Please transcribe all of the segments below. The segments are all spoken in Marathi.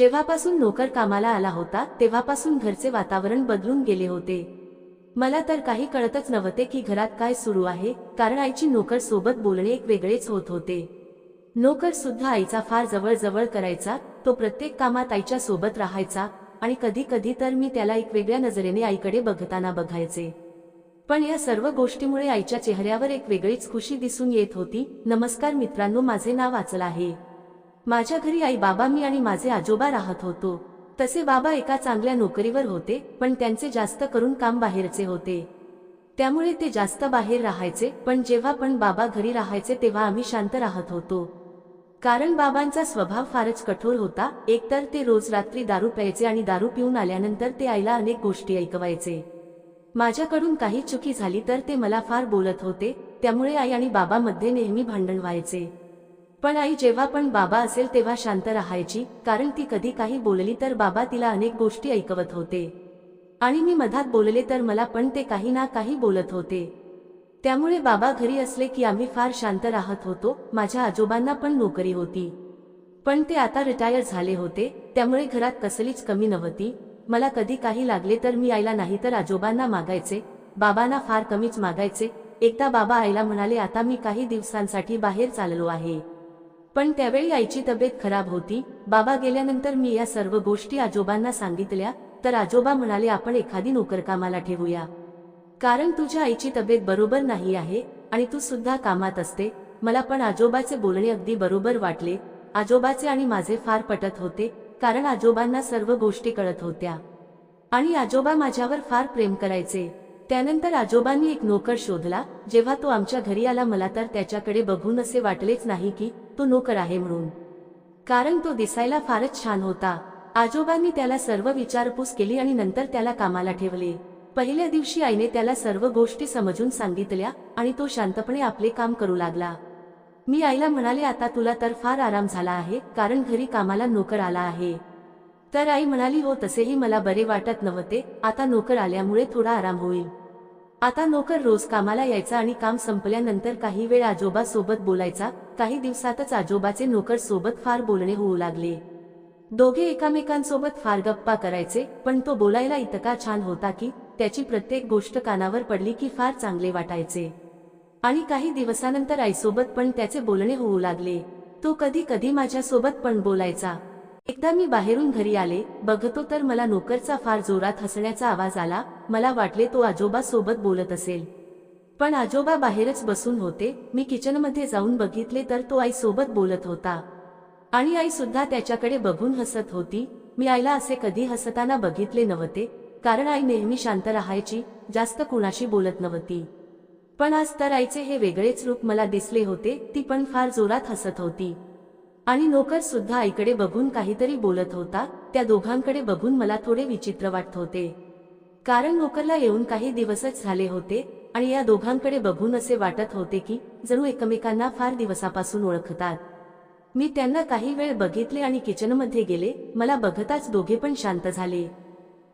जेव्हापासून नोकर कामाला आला होता तेव्हापासून घरचे वातावरण बदलून गेले होते. मला तर काही कळतच नव्हते की घरात काय सुरू आहे कारण आईची नोकर सोबत बोलणे एक वेगळेच होत होते. नोकर सुद्धा आईचा फार जवळजवळ करायचा तो प्रत्येक कामात आईच्या सोबत राहायचा आणि कधी कधी तर मी त्याला एक वेगळ्या नजरेने आईकडे बघताना बघायचे. पण या सर्व गोष्टीमुळे आईच्या चेहऱ्यावर एक वेगळीच खुशी दिसून येत होती नमस्कार मित्रांनो माझे नाव वाचलं आहे. माझ्या घरी आई बाबा मी आणि माझे आजोबा राहत होतो. तसे बाबा एका चांगल्या नोकरीवर होते पण त्यांचे जास्त करून काम बाहेरचे होते. त्यामुळे ते जास्त बाहेर राहायचे पण जेव्हा पण बाबा घरी राहायचे तेव्हा आम्ही शांत राहत होतो. कारण बाबांचा स्वभाव फारच कठोर होता एकतर ते रोज रात्री दारू प्यायचे आणि दारू पिऊन आल्यानंतर ते आईला अनेक गोष्टी ऐकवायचे. माझ्याकडून काही चुकी झाली तर ते मला फार बोलत होते त्यामुळे आई आणि बाबामध्ये नेहमी भांडण व्हायचे. पण आई जेव्हा पण बाबा असेल तेव्हा शांत राहायची कारण ती कधी काही बोलली तर बाबा तिला अनेक गोष्टी ऐकवत होते. आणि मी मधात बोलले तर मला पण ते काही ना काही बोलत होते. त्यामुळे बाबा घरी असले की आम्ही फार शांत राहत होतो माझ्या आजोबांना पण नोकरी होती. पण ते आता रिटायर झाले होते त्यामुळे घरात कसलीच कमी नव्हती. मला कधी काही लागले तर मी आईला नाही तर आजोबांना मागायचे बाबांना फार कमीच मागायचे. एकदा बाबा आईला म्हणाले आता मी काही दिवसांसाठी बाहेर चाललो आहे. पण त्यावेळी आईची तब्येत खराब होती. बाबा गेल्यानंतर मी या सर्व गोष्टी आजोबांना सांगितल्या तर आजोबा म्हणाले आपण एखादी नोकर कामाला ठेवूया. कारण तुझ्या आईची तब्येत बरोबर नाही आहे आणि तू सुद्धा कामात असते. मला पण आजोबाचे बोलणे अगदी बरोबर वाटले. आजोबाचे आणि माझे फार पटत होते कारण आजोबांना सर्व गोष्टी कळत होत्या. आणि आजोबा माझ्यावर फार प्रेम करायचे. त्यानंतर आजोबांनी एक नोकर शोधला जेव्हा तो आमच्या घरी आला मला तर त्याच्याकडे बघून असे वाटलेच नाही की तो नोकर आहे म्हणून. कारण तो दिसायला फारच छान होता. आजोबांनी त्याला सर्व विचारपूस केली आणि नंतर त्याला कामाला ठेवले. पहिल्या दिवशी आईने त्याला सर्व गोष्टी समजून सांगितल्या आणि तो शांतपणे आपले काम करू लागला. मी आईला म्हणाले आता तुला तर फार आराम झाला आहे कारण घरी कामाला नोकर आला आहे. तर आई म्हणाली हो तसेही मला बरे वाटत नव्हते. आता नोकर आल्यामुळे थोडा आराम होईल. आता नोकर रोज कामाला यायचा आणि काम संपल्यानंतर काही वेळ आजोबा सोबत बोलायचा काही दिवसातच आजोबाचे नोकर सोबत फार बोलणे होऊ लागले. दोघे एकामेकांसोबत फार गप्पा करायचे पण तो बोलायला इतका छान होता की त्याची प्रत्येक गोष्ट कानावर पडली की फार चांगले वाटायचे. आणि काही दिवसानंतर आईसोबत पण त्याचे बोलणे होऊ लागले. तो कधी कधी माझ्यासोबत पण बोलायचा. एकदा मी बाहेरून घरी आले बघतो तर मला नोकरचा फार जोरात हसण्याचा आवाज आला मला वाटले तो आजोबा सोबत बोलत असेल. पण आजोबा बाहेरच बसून होते मी किचनमध्ये जाऊन बघितले तर तो आई सोबत बोलत होता. आणि आई सुद्धा त्याच्याकडे बघून हसत होती मी आईला असे कधी हसताना बघितले नव्हते कारण आई नेहमी शांत राहायची जास्त कुणाशी बोलत नव्हती. पण आज तर आईचे हे वेगळेच रूप मला दिसले होते ती पण फार जोरात हसत होती. आणि नोकर सुद्धा आईकडे बघून काहीतरी बोलत होता त्या दोघांकडे बघून मला थोडे विचित्र वाटत होते. कारण नोकरला येऊन काही दिवसच झाले होते आणि या दोघांकडे बघून असे वाटत होते की जणू एकमेकांना फार दिवसापासून ओळखतात. मी त्यांना काही वेळ बघितले आणि किचनमध्ये गेले मला बघताच दोघे पण शांत झाले.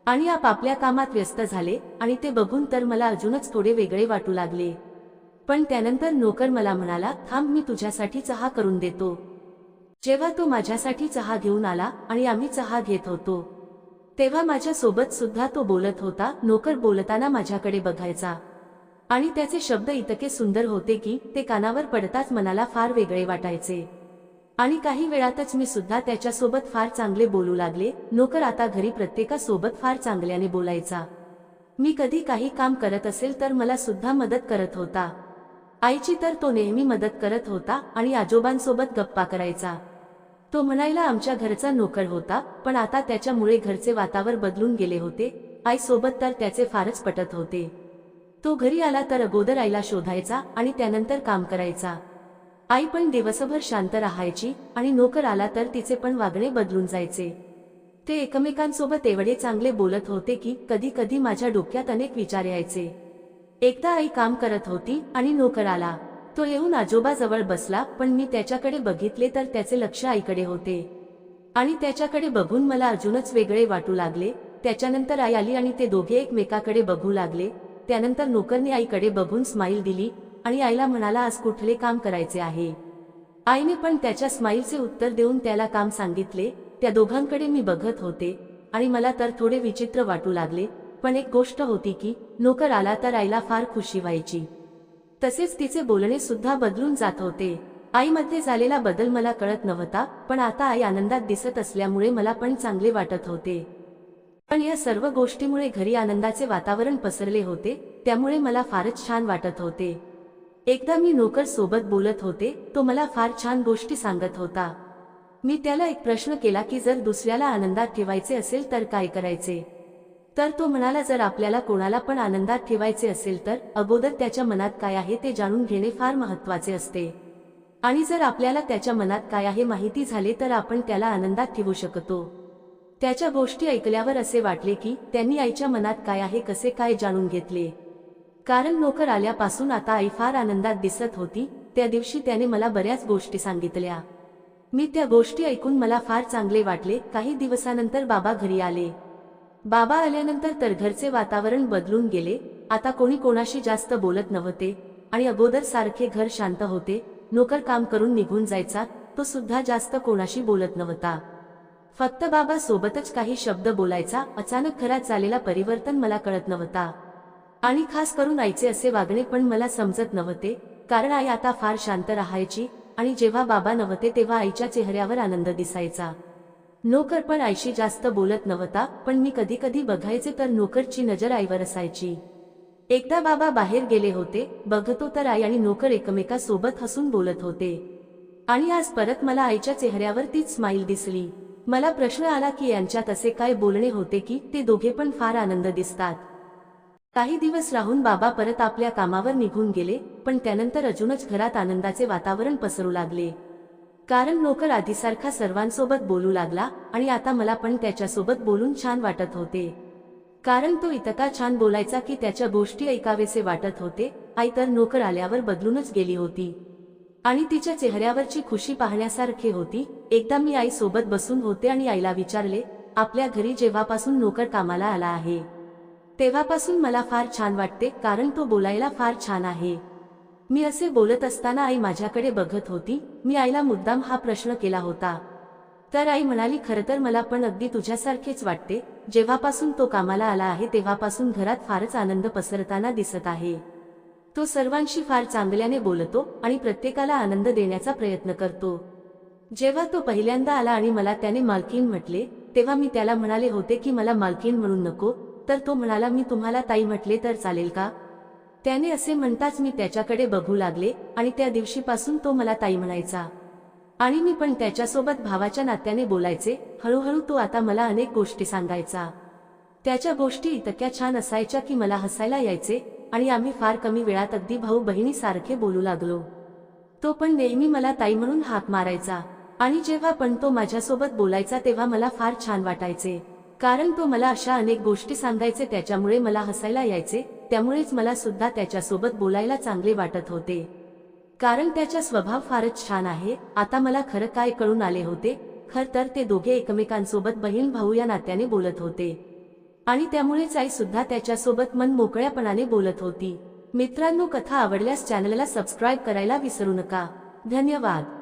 आणि आपापल्या कामात व्यस्त झाले आणि ते बघून तर मला अजूनच थोडे वेगळे वाटू लागले. पण त्यानंतर नोकर मला म्हणाला थांब मी तुझ्यासाठी चहा करून देतो. जेव्हा तो माझ्यासाठी चहा घेऊन आला आणि आम्ही चहा घेत होतो तेव्हा माझ्या सोबत सुद्धा तो बोलत होता नोकर बोलताना माझ्याकडे बघायचा. आणि त्याचे शब्द इतके सुंदर होते की ते कानावर पडताच मनाला फार वेगळे वाटायचे. आणि काही वेळातच मी सुद्धा त्याच्यासोबत फार चांगले बोलू लागले नोकर आता घरी प्रत्येकासोबत फार चांगल्याने बोलायचा. मी कधी काही काम करत असेल तर मला सुद्धा मदत करत होता. आईची तर तो नेहमी मदत करत होता आणि आजोबांसोबत गप्पा करायचा. तो म्हणायला आमच्या घरचा नोकर होता पण आता त्याच्यामुळे घरचे वातावर बदलून गेले होते. आईसोबत तर त्याचे फारच पटत होते. तो घरी आला तर अगोदर आईला शोधायचा आणि त्यानंतर काम करायचा. आई पण दिवसभर शांत राहायची आणि नोकर आला तर तिचे पण वागणे बदलून जायचे. ते एकमेकांसोबत एवढे चांगले बोलत होते की कधी कधी माझ्या डोक्यात अनेक विचार यायचे. एकदा आई काम करत होती आणि नोकर आला. तो येऊन आजोबाजवळ बसला पण मी त्याच्याकडे बघितले तर त्याचे लक्ष आईकडे होते. आणि त्याच्याकडे बघून मला अजूनच वेगळे वाटू लागले. त्याच्यानंतर आई आली आणि ते दोघे एकमेकाकडे बघू लागले. त्यानंतर नोकरने आईकडे बघून स्माईल दिली आणि आईला म्हणाला आज कुठले काम करायचे आहे? आईने पण त्याच्या स्माईलचे उत्तर देऊन त्याला काम सांगितले. त्या दोघांकडे मी बघत होते आणि मला तर थोडे विचित्र वाटू लागले. पण एक गोष्ट होती की नोकर आला तर आईला फार खुशी व्हायची. तसेच तिचे बोलणे सुद्धा बदलून जात होते. आईमध्ये झालेला बदल मला कळत नव्हता पण आता आई आनंदात दिसत असल्यामुळे मला पण चांगले वाटत होते. पण या सर्व गोष्टीमुळे घरी आनंदाचे वातावरण पसरले होते त्यामुळे मला फारच छान वाटत होते. एकदा मी नोकर सोबत बोलत होते तो मला फार छान गोष्टी सांगत होता. मी त्याला एक प्रश्न केला की जर दुसऱ्याला आनंदात ठेवायचे असेल तर काय करायचे? तर तो म्हणाला जर आपल्याला कोणाला पण आनंदात ठेवायचे असेल तर अगोदर त्याच्या मनात काय आहे ते जाणून घेणे फार महत्त्वाचे असते. आणि जर आपल्याला त्याच्या मनात काय आहे माहिती झाले तर आपण त्याला आनंदात ठेवू शकतो. त्याच्या गोष्टी ऐकल्यावर असे वाटले की त्यांनी आईच्या मनात काय आहे कसे काय जाणून घेतले. कारण नोकर आल्यापासून आता आई फार आनंदात दिसत होती त्या दिवशी त्याने मला बऱ्याच गोष्टी सांगितल्या. मी त्या गोष्टी ऐकून मला फार चांगले वाटले. काही दिवसानंतर बाबा घरी आले. बाबा आल्यानंतर तर घरचे वातावरण बदलून गेले. आता कोणी कोणाशी जास्त बोलत नव्हते. आणि अगोदर सारखे घर शांत होते. नोकर काम करून निघून जायचा. तो सुद्धा जास्त कोणाशी बोलत नव्हता. फक्त बाबा सोबतच काही शब्द बोलायचा. अचानक घरात झालेला परिवर्तन मला कळत नव्हता. आणि खास करून आईचे असे वागणे पण मला समजत नव्हते. कारण आई आता फार शांत राहायची. आणि जेव्हा बाबा नव्हते तेव्हा आईच्या चेहऱ्यावर आनंद दिसायचा. नोकर पण आईशी जास्त बोलत नव्हता पण मी कधी कधी बघायचे तर नोकरची नजर आईवर असायची. एकदा बाबा बाहेर गेले होते बघतो तर आई आणि नोकर एकमेकासोबत हसून बोलत होते. आणि आज परत मला आईच्या चेहऱ्यावर तीच स्माईल दिसली. मला प्रश्न आला की यांच्यात असे काय बोलणे होते की ते दोघे पण फार आनंद दिसतात. काही दिवस राहून बाबा परत आपल्या कामावर निघून गेले पण त्यानंतर अजूनच घरात आनंदाचे वातावरण पसरू लागले. कारण नोकर आधीसारखा सर्वांसोबत बोलू लागला आणि आता मला पण त्याच्यासोबत बोलून छान वाटत होते. कारण तो इतका छान बोलायचा की त्याच्या गोष्टी ऐकावेसे वाटत होते आई तर नोकर आल्यावर बदलूनच गेली होती. आणि तिच्या चेहऱ्यावरची खुशी पाहण्यासारखी होती. एकदा मी आई सोबत बसून होते आणि आईला विचारले आपल्या घरी जेव्हापासून नोकर कामाला आला आहे? तेव्हापासून मला फार छान वाटते कारण तो बोलायला फार छान आहे. मी असे बोलत असताना आई माझ्याकडे बघत होती. मी आईला मुद्दाम हा प्रश्न केला होता. तर आई म्हणाली खरं तर मला पण अगदी तुझ्यासारखेच वाटते. जेव्हापासून तो कामाला आला आहे तेव्हापासून घरात फारच आनंद पसरताना दिसत आहे. तो सर्वांशी फार चांगल्याने बोलतो आणि प्रत्येकाला आनंद देण्याचा प्रयत्न करतो. जेव्हा तो पहिल्यांदा आला आणि मला त्याने मालकीन म्हटले तेव्हा मी त्याला म्हणाले होते की मला मालकीन म्हणून नको. तर तो म्हणाला मी तुम्हाला ताई म्हटले तर चालेल का? त्याने असे म्हणताच मी त्याच्याकडे बघू लागले आणि त्या दिवशीपासून तो मला ताई म्हणायचा. आणि मी पण त्याच्यासोबत भावाच्या नात्याने बोलायचे हळूहळू तो आता मला अनेक गोष्टी सांगायचा. त्याच्या गोष्टी इतक्या छान असायच्या की मला हसायला यायचे आणि आम्ही फार कमी वेळात अगदी भाऊ बहिणीसारखे बोलू लागलो. तो पण नेहमी मला ताई म्हणून हाक मारायचा आणि जेव्हा पण तो माझ्यासोबत बोलायचा तेव्हा मला फार छान वाटायचे. कारण तो मला अशा अनेक गोष्टी सांगायचे त्याच्यामुळे मला हसायला यायचे त्यामुळेच मला सुद्धा त्याच्यासोबत बोलायला चांगले वाटत होते. कारण त्याचा स्वभाव फारच छान आहे. आता मला खरं काय कळून आले होते? खर तर ते दोघे एकमेकांसोबत बहीण भाऊ या नात्याने बोलत होते. आणि त्यामुळेच आई सुद्धा त्याच्यासोबत मन मोकळ्यापणाने बोलत होती. मित्रांनो कथा आवडल्यास चॅनलला सबस्क्राईब करायला विसरू नका. धन्यवाद.